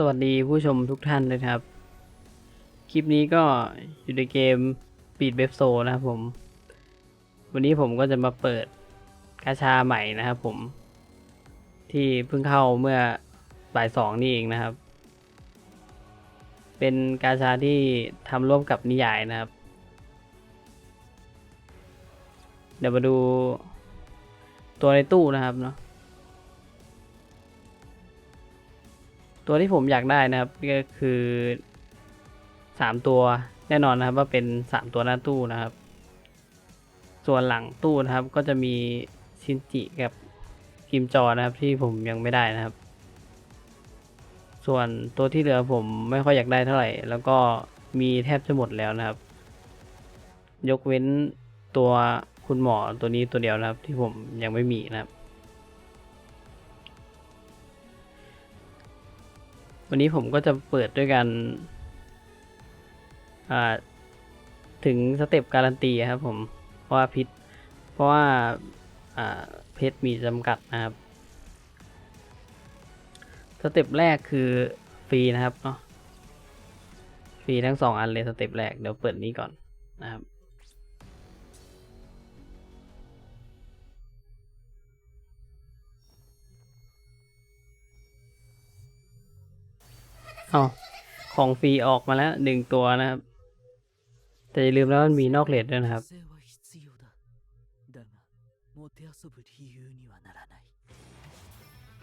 สวัสดีผู้ชมทุกท่านเลยนะครับ คลิปนี้ก็อยู่ในเกมปีดเบฟโซนะครับผม วันนี้ผมก็จะมาเปิดกาชาใหม่นะครับผม ที่เพิ่งเข้าเมื่อบ่ายสองนี่เองนะครับ เป็นกาชาที่ทำร่วมกับนิยายนะครับ เดี๋ยวมาดูตัวในตู้นะครับเนาะ ตัวที่ผมอยากได้นะครับก็คือสามตัวแน่นอนนะครับว่าเป็นสามตัวหน้าตู้นะครับ ส่วนหลังตู้นะครับก็จะมีชินจิกับกิมจอนะครับที่ผมยังไม่ได้นะครับ ส่วนตัวที่เหลือผมไม่ค่อยอยากได้เท่าไหร่ แล้วก็มีแทบจะหมดแล้วนะครับ ยกเว้นตัวคุณหมอตัวนี้ตัวเดียวนะครับ ที่ผมยังไม่มีนะครับ วันนี้ผมก็จะเปิดด้วยกันถึงสเต็ปการันตีครับผมเพราะว่าพิษเพราะว่าอ่าเพชรมีจำกัดนะครับ สเต็ปแรกคือฟรีนะครับเนาะฟรีทั้งสองอันเลยสเต็ปแรกเดี๋ยวเปิดนี้ก่อนนะครับ เอาของฟรีออกมาแล้วหนึ่งตัวนะครับ แต่อย่าลืมแล้วมันมีนอกเลทด้วยนะครับ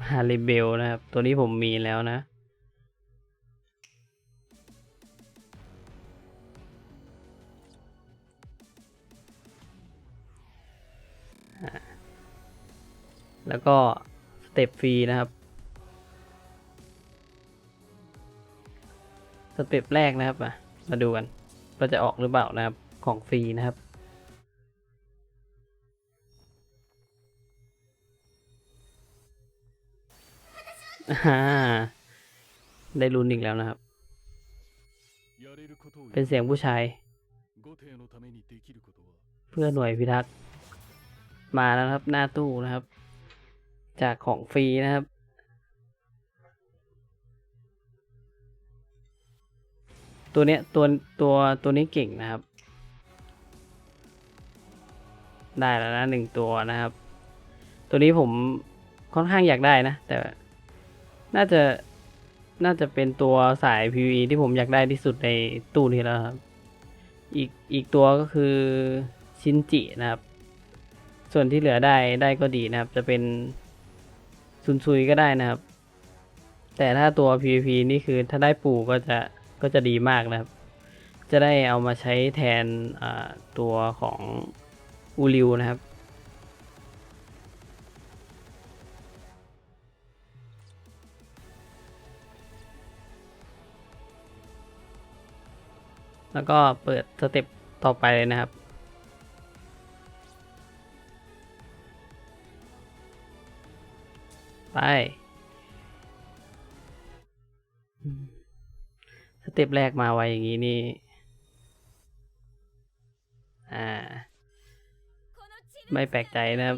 ฮาริเบลนะครับ ตัวนี้ผมมีแล้วนะ แล้วก็สเต็ปฟรีนะครับ สเต็ปแรกนะครับอะมาดูกันว่าจะออกหรือเปล่านะครับของฟรีนะครับอ่าได้ลุ้นอีกแล้วนะครับ เป็นเสียงผู้ชาย เพื่อหน่วยพิทักษ์มาแล้วครับหน้าตู้นะครับ จากของฟรีนะครับ ตัวเนี้ยตัวตัวตัวนี้เก่งนะครับ ได้แล้วนะหนึ่งตัวนะครับ ตัวนี้ผมค่อนข้างอยากได้นะ แต่น่าจะน่าจะเป็นตัวสาย PVE ที่ผมอยากได้ที่สุดในตู้นี้แล้วครับ อีกอีกตัวก็คือชินจินะครับ ส่วนที่เหลือได้ได้ก็ดีนะครับ จะเป็นซุนซุยก็ได้นะครับ แต่ถ้าตัว PVP นี่คือถ้าได้ปู่ก็จะ ก็จะดีมากนะครับ จะได้เอามาใช้แทนตัวของอูริวนะครับ แล้วก็เปิดสเต็ปต่อไปเลยนะครับไป สเต็ปแรกมาไวอย่างนี้นี่ อ่า ไม่แปลกใจนะครับ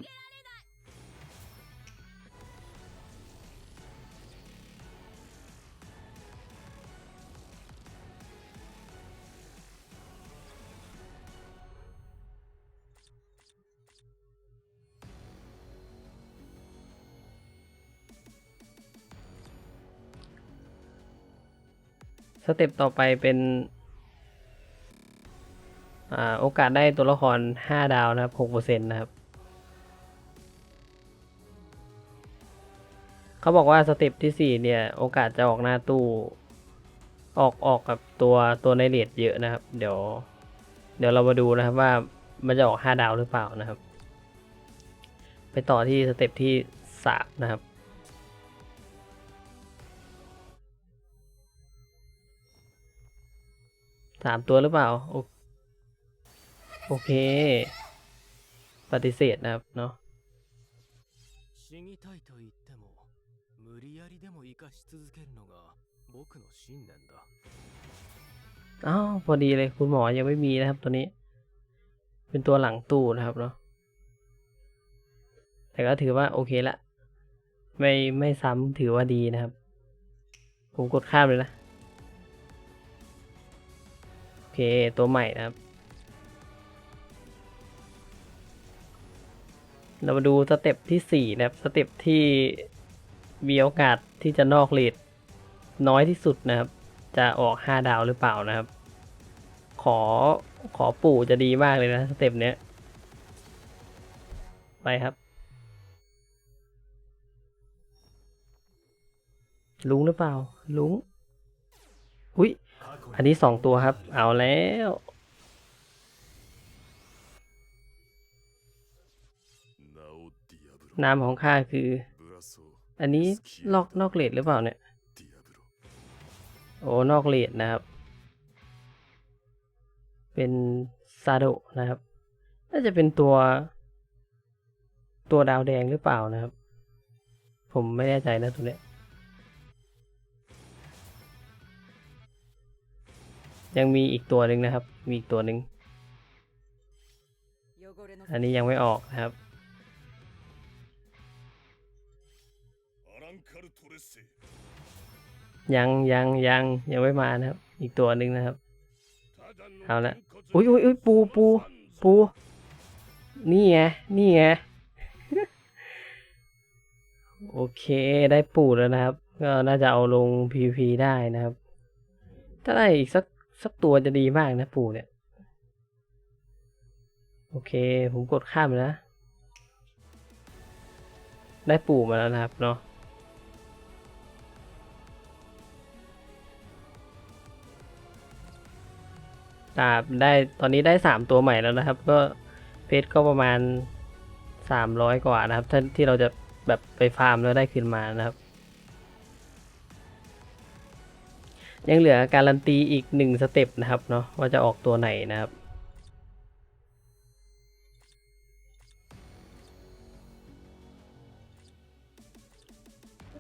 สเต็ปต่อไปเป็นอ่าโอกาสได้ตัวละคร 5 ดาวนะครับ6%นะครับ เขาบอกว่าสเต็ปที่ 4 เนี่ย โอกาสจะออกหน้าตู้ ออกออกกับตัวตัวในเลดเยอะนะครับ เดี๋ยว เดี๋ยวเรามาดูนะครับว่ามันจะออก 5 ดาวหรือเปล่านะครับ ไปต่อที่สเต็ปที่ 3 นะครับ สามตัวหรือเปล่า โอโอเค ปฏิเสธนะครับ เนาะ 死にたいと言っても無理やりでも生かし続けるのが僕の信念だ อ้าวพอดีเลยคุณหมอยังไม่มีนะครับ ตัวนี้ เป็นตัวหลังตู้นะครับเนาะแต่ก็ถือว่าโอเคละ ไม่ไม่ซ้ำถือว่าดีนะครับ โ ผมกดข้ามเลยนะ เคตัวใหม่นะครับ เรามาดูสเต็ปที่สี่นะครับ สเต็ปที่มีโอกาสที่จะนอกเลทน้อยที่สุดนะครับ จะออกห้าดาวหรือเปล่านะครับ ขอขอปู่จะดีมากเลยนะสเต็ปเนี้ย ไปครับลุงหรือเปล่าลุงอุ้ย อันนี้สองตัวครับ เอาแล้ว นามของข้าคือ อันนี้ลอกนอกเลดหรือเปล่าเนี่ย โอ้ นอกเลดนะครับ เป็นซาโดนะครับ น่าจะเป็นตัว ตัวดาวแดงหรือเปล่านะครับ ผมไม่แน่ใจนะตัวเนี้ย ยังมีอีกตัวหนึ่งนะครับ มีอีกตัวหนึ่งอันนี้ยังไม่ออกนะครับยังยังยังยังไม่มานะครับ อีกตัวหนึ่งนะครับ เอาละอุ้ยอุ้ยอุ้ยปูปูปูนี่ไงนี่ไงโอเคได้ปูแล้วนะครับ ก็น่าจะเอาลง PVP ได้นะครับ ถ้าได้อีกสัก สักตัวจะดีมากนะปู่เนี่ย โอเค ผมกดข้ามนะ ได้ปู่มาแล้วนะครับเนาะดาได้ตอนนี้ได้สามตัวใหม่แล้วนะครับ ก็เพชรก็ประมาณสามร้อยกว่านะครับ ถ้าที่เราจะแบบไปฟาร์มแล้วได้ขึ้นมานะครับ ยังเหลือการันตีอีกหนึ่งสเต็ปนะครับเนาะว่าจะออกตัวไหนนะครับ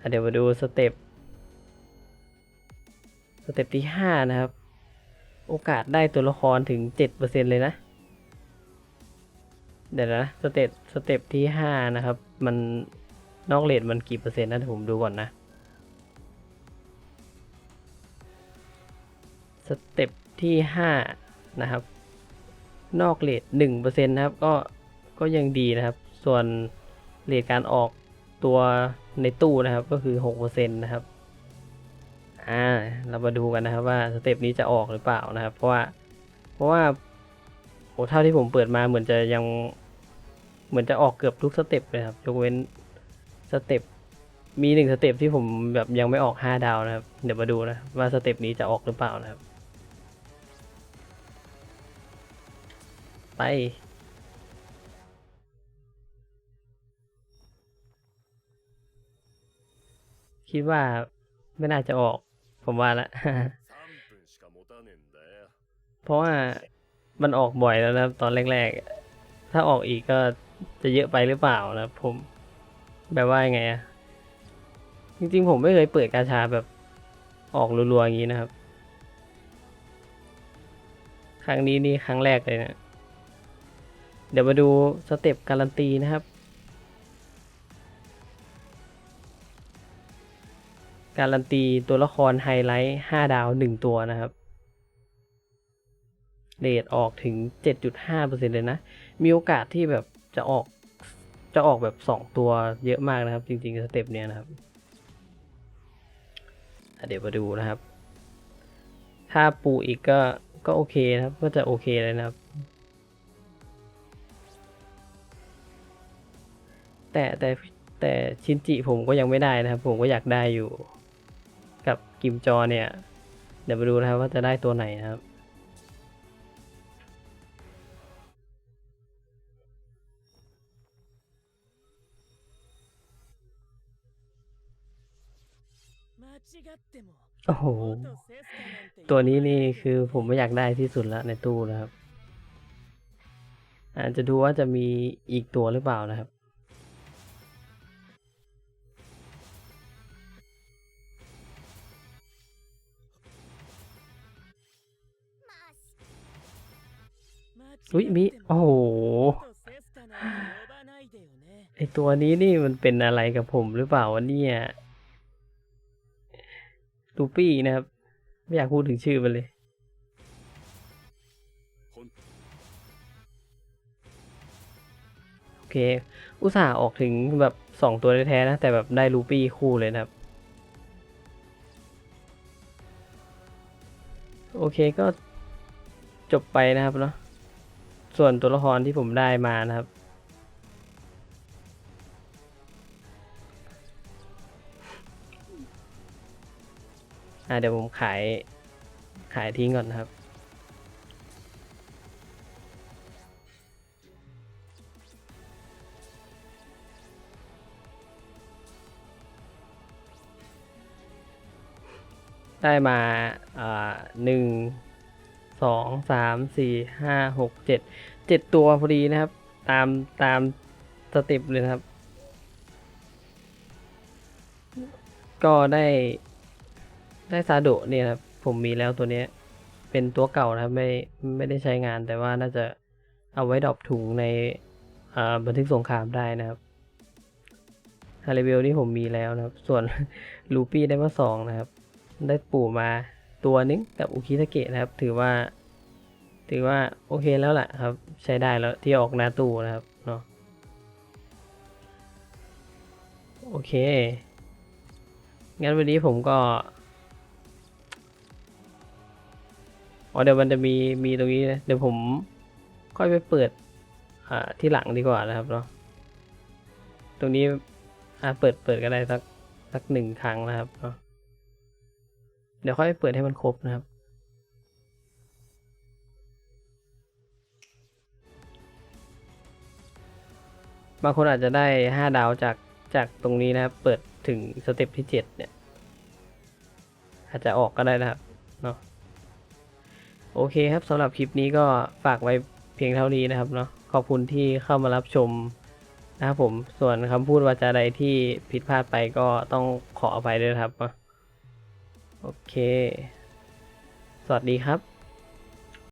เดี๋ยวมาดูสเต็ปสเต็ปที่ห้านะครับ โอกาสได้ตัวละครถึงเจ็ดเปอร์เซ็นเลยนะ เดี๋ยวนะสเต็ปสเต็ปที่ห้านะครับ มันนอกเลทมันกี่เปอร์เซ็นต์นะเดี๋ยวผมดูก่อนนะ สเต็ปที่ห้านะครับ นอกเลทหนึ่งเปอร์เซ็นนะครับ ก็ก็ยังดีนะครับ ส่วนเลทการออกตัวในตู้นะครับก็คือหกเปอร์เซ็นนะครับอ่าเรามาดูกันนะครับว่าสเต็ปนี้จะออกหรือเปล่านะครับ เพราะว่าเพราะว่าโหเท่าที่ผมเปิดมาเหมือนจะยังเหมือนจะออกเกือบทุกสเต็ปเลยครับยกเว้นสเต็ปมีหนึ่งสเต็ปที่ผมแบบยังไม่ออกห้าดาวนะครับ เดี๋ยวมาดูนะว่าสเต็ปนี้จะออกหรือเปล่านะครับ ไป คิดว่าไม่น่าจะออก ผมว่าละ เพราะว่ามันออกบ่อยแล้วนะตอนแรกๆ ถ้าออกอีกก็จะเยอะไปหรือเปล่านะผม แบบว่ายังไงอะจริงๆ ผมไม่เคยเปิดกาชาแบบออกรัวๆ อย่างนี้นะครับ ครั้งนี้นี่ครั้งแรกเลยนะ เดี๋ยวมาดูสเต็ปการันตีนะครับ การันตีตัวละครไฮไลท์ 5 ดาว 1 ตัวนะครับเรทออกถึง 7.5%เลยนะ มีโอกาสที่แบบจะออกจะออกแบบ 2 ตัวเยอะมากนะครับ จริงๆสเต็ปเนี้ยนะครับ เดี๋ยวมาดูนะครับ ถ้าปูอีกก็ก็โอเคนะครับ ก็จะโอเคเลยนะครับ แต่แต่แต่ชินจิผมก็ยังไม่ได้นะครับ ผมก็อยากได้อยู่ กับกิมจอเนี่ย เดี๋ยวมาดูนะครับว่าจะได้ตัวไหนนะครับโอ้โห ตัวนี้นี่คือผมไม่อยากได้ที่สุดแล้วในตู้นะครับ อาจจะดูว่าจะมีอีกตัวหรือเปล่านะครับ อุ้ยมี โอ้โห ไอตัวนี้นี่มันเป็นอะไรกับผมหรือเปล่าวะเนี่ยลูปี้นะครับ ไม่อยากพูดถึงชื่อมันเลย โอเค อุตส่าห์ออกถึงแบบสองตัวแท้ๆนะ แต่แบบได้ลูปี้คู่เลยนะครับ โอเคก็จบไปนะครับเนาะ ส่วนตัวละครที่ผมได้มานะครับ อ่าเดี๋ยวผมขายขายทิ้งก่อนนะครับได้มาอ่าหนึ่ง สองสามสี่ห้าหกเจ็ดเจ็ดตัวพอดีนะครับ ตามตามสเต็ปเลยครับ ก็ได้ ได้ซาโดเนี่ยครับ ผมมีแล้วตัวเนี้ย เป็นตัวเก่านะครับไม่ไม่ได้ใช้งานแต่ว่าน่าจะเอาไว้ดรอปถุงในบันทึกสงครามได้นะครับฮาริเวลนี่ผมมีแล้วนะครับ ส่วนลูปี้ได้มาสองนะครับ ได้ปู่มา ตัวนึงกับอุคิทาเกะนะครับ ถือว่า ถือว่าโอเคแล้วแหละครับ ใช้ได้แล้วที่ออกนาตูนะครับเนาะโอเค งั้นวันนี้ผมก็อ๋อเดี๋ยวมันจะมีมีตรงนี้นะเดี๋ยวผมค่อยไปเปิดอ่าที่หลังดีกว่านะครับเนาะตรงนี้อ่าเปิดเปิดก็ได้สักสักหนึ่งครั้งนะครับเนาะ ดี๋ยวค่อยเปิดให้มันครบนะครับ บางคนอาจจะได้ห้าดาวจากจากตรงนี้นะครับ เปิดถึงสเต็ปที่เจ็ดเนี่ย อาจจะออกก็ได้นะครับเนาะโอเคครับสำหรับคลิปนี้ก็ฝากไว้เพียงเท่านี้นะครับเนาะขอบคุณที่เข้ามารับชมนะครับผมส่วนคำพูดวาจาใดที่ผิดพลาดไปก็ต้องขออภัยด้วยครับ โอเค สวัสดีครับ